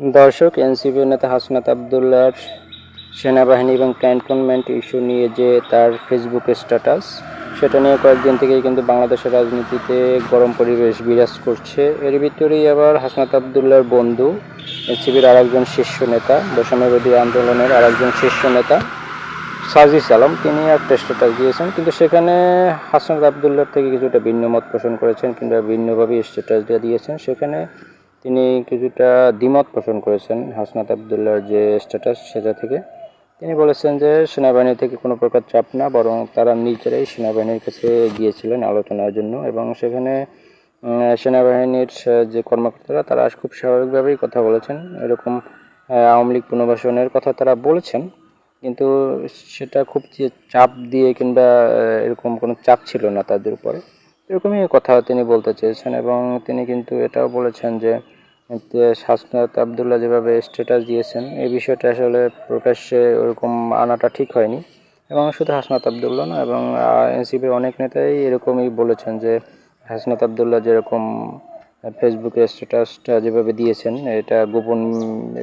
দর্শক এনসিপি নেতা হাসনাত আবদুল্লার সেনাবাহিনী এবং ক্যান্টনমেন্ট ইস্যু নিয়ে যে তার ফেসবুক স্ট্যাটাস, সেটা নিয়ে কয়েকদিন থেকেই কিন্তু বাংলাদেশের রাজনীতিতে গরম পরিবেশ বিরাজ করছে। এর ভিতরেই আবার হাসনাত আবদুল্লার বন্ধু, এনসিপির আরেকজন শীর্ষ নেতা বৈষম্যবিরোধী আন্দোলনের আরেকজন শীর্ষ নেতা, সাজিস আলম, তিনি একটা স্ট্যাটাস দিয়েছেন। কিন্তু সেখানে হাসনাত আবদুল্লার থেকে কিছুটা ভিন্ন মত পোষণ করেছেন কিংবা ভিন্নভাবে স্ট্যাটাস দিয়ে দিয়েছেন। সেখানে তিনি কিছুটা দ্বিমত পোষণ করেছেন হাসনাত আবদুল্লার যে স্ট্যাটাস সেটা থেকে। তিনি বলেছেন যে, সেনাবাহিনী থেকে কোনো প্রকার চাপ না, বরং তারা নিজেরাই সেনাবাহিনীর কাছে গিয়েছিলেন আলোচনার জন্য এবং সেখানে সেনাবাহিনীর যে কর্মকর্তারা, তারা খুব স্বাভাবিকভাবেই কথা বলেছেন। এরকম আওয়ামী লীগ পুনর্বাসনের কথা তারা বলেছেন, কিন্তু সেটা খুব চাপ দিয়ে কিংবা এরকম কোনো চাপ ছিল না তাদের উপরে। এরকমই কথা তিনি বলতে চেয়েছেন এবং তিনি কিন্তু এটাও বলেছেন যে যে হাসনাত আবদুল্লাহ যেভাবে স্ট্যাটাস দিয়েছেন, এই বিষয়টা আসলে প্রকাশ্যে ওরকম আনাটা ঠিক হয়নি। এবং শুধু হাসনাত আবদুল্লাহ না, এবং এনসিপির অনেক নেতাই এরকমই বলেছেন যে হাসনাত আবদুল্লাহ যেরকম ফেসবুকে স্ট্যাটাসটা যেভাবে দিয়েছেন, এটা গোপন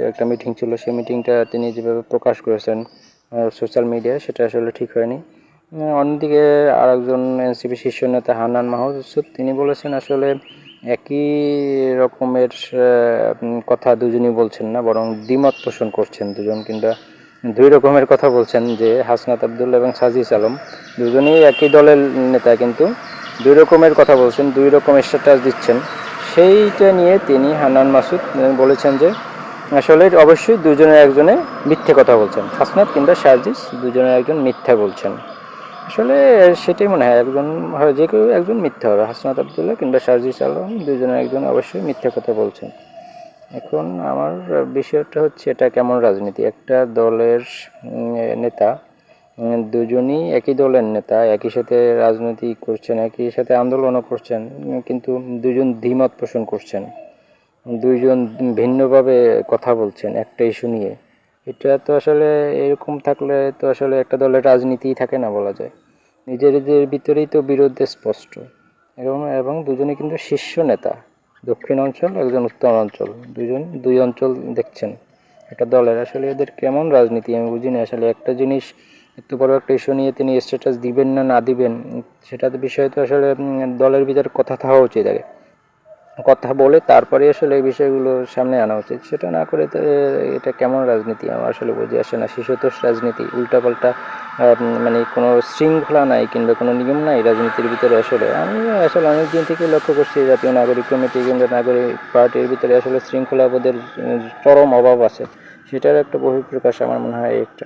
একটা মিটিং ছিল, সেই মিটিংটা তিনি যেভাবে প্রকাশ করেছেন সোশ্যাল মিডিয়ায় সেটা আসলে ঠিক হয়নি। অন্যদিকে আরেকজন এনসিপি শীর্ষ নেতা হান্নান মাহমুদ তিনি বলেছেন আসলে একই রকমের কথা দুজনই বলছেন না, বরং দ্বিমত পোষণ করছেন দুজন কিংবা দুই রকমের কথা বলছেন যে হাসনাত আবদুল্লাহ এবং সাজিস আলম। দুজনেই একই দলের নেতা কিন্তু দুই রকমের কথা বলছেন, দুই রকম স্ট্যাটাস দিচ্ছেন। সেইটা নিয়ে তিনি হান্নান মাসুদ বলেছেন যে আসলে অবশ্যই দুজনের একজনে মিথ্যে কথা বলছেন। হাসনাত কিংবা সাজিস দুজনের একজন মিথ্যা বলছেন। আসলে সেটাই মনে হয়, একজন হয় যে কেউ একজন মিথ্যা হবে। হাসনাত আবদুল্লাহ কিংবা সার্জিস আলম দুজনের একজন অবশ্যই মিথ্যা কথা বলছেন। এখন আমার বিষয়টা হচ্ছে এটা কেমন রাজনীতি? একটা দলের নেতা দুজনই একই দলের নেতা, একই সাথে রাজনীতি করছেন, একই সাথে আন্দোলনও করছেন, কিন্তু দুজন দ্বিমত পোষণ করছেন। দুইজন ভিন্নভাবে কথা বলছেন একটা ইস্যু নিয়ে। এটা তো আসলে এরকম থাকলে তো আসলে একটা দলের রাজনীতিই থাকে না বলা যায়। নিজেদের ভিতরেই তো বিরোধ স্পষ্ট। এবং এবং দুজনে কিন্তু শীর্ষ নেতা। দক্ষিণ অঞ্চল, একজন উত্তর অঞ্চল। দুজন, দুই অঞ্চল দেখছেন একটা দলের। আসলে এদের কেমন রাজনীতি? আমি বুঝি না। আসলে একটা জিনিস এত বড় একটা ইস্যু নিয়ে তিনি স্ট্যাটাস দিবেন না না দিবেন, সেটার বিষয়ে তো আসলে দলের ভিতরে কথা থাকা উচিত আগে। কথা বলে তারপরে আসলে এই বিষয়গুলো সামনে আনা উচিত। সেটা না করে এটা কেমন রাজনীতি? আমার আসলে বুঝে আসে না। শিশুতোষ রাজনীতি, উল্টাপাল্টা মানে কোনো শৃঙ্খলা নাই কিংবা কোনো নিয়ম নাই রাজনীতির ভিতরে আসলে। আমি আসলে অনেক দিন থেকে লক্ষ্য করছি জাতীয় নাগরিক কমিটি কিংবা নাগরিক পার্টির ভিতরে আসলে শৃঙ্খলাবোধের চরম অভাব আছে। সেটার একটা বহিঃপ্রকাশ আমার মনে হয় একটা।